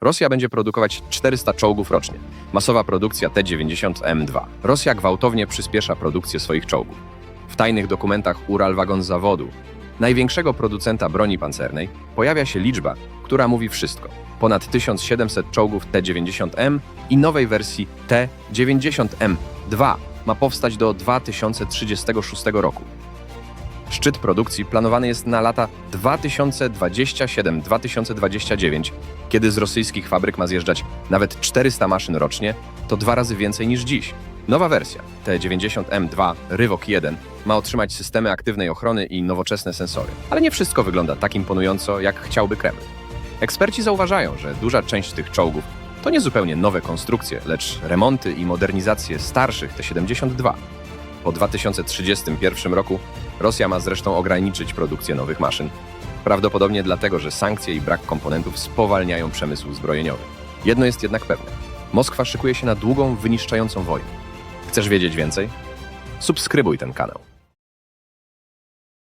Rosja będzie produkować 400 czołgów rocznie. Masowa produkcja T-90M2. Rosja gwałtownie przyspiesza produkcję swoich czołgów. W tajnych dokumentach Uralwagon Zawodu, największego producenta broni pancernej, pojawia się liczba, która mówi wszystko. Ponad 1700 czołgów T-90M i nowej wersji T-90M2 ma powstać do 2036 roku. Szczyt produkcji planowany jest na lata 2027-2029, kiedy z rosyjskich fabryk ma zjeżdżać nawet 400 maszyn rocznie, to dwa razy więcej niż dziś. Nowa wersja T90M2 Rywok 1 ma otrzymać systemy aktywnej ochrony i nowoczesne sensory. Ale nie wszystko wygląda tak imponująco, jak chciałby Kreml. Eksperci zauważają, że duża część tych czołgów to nie zupełnie nowe konstrukcje, lecz remonty i modernizacje starszych T-72. Po 2031 roku Rosja ma zresztą ograniczyć produkcję nowych maszyn. Prawdopodobnie dlatego, że sankcje i brak komponentów spowalniają przemysł zbrojeniowy. Jedno jest jednak pewne. Moskwa szykuje się na długą, wyniszczającą wojnę. Chcesz wiedzieć więcej? Subskrybuj ten kanał.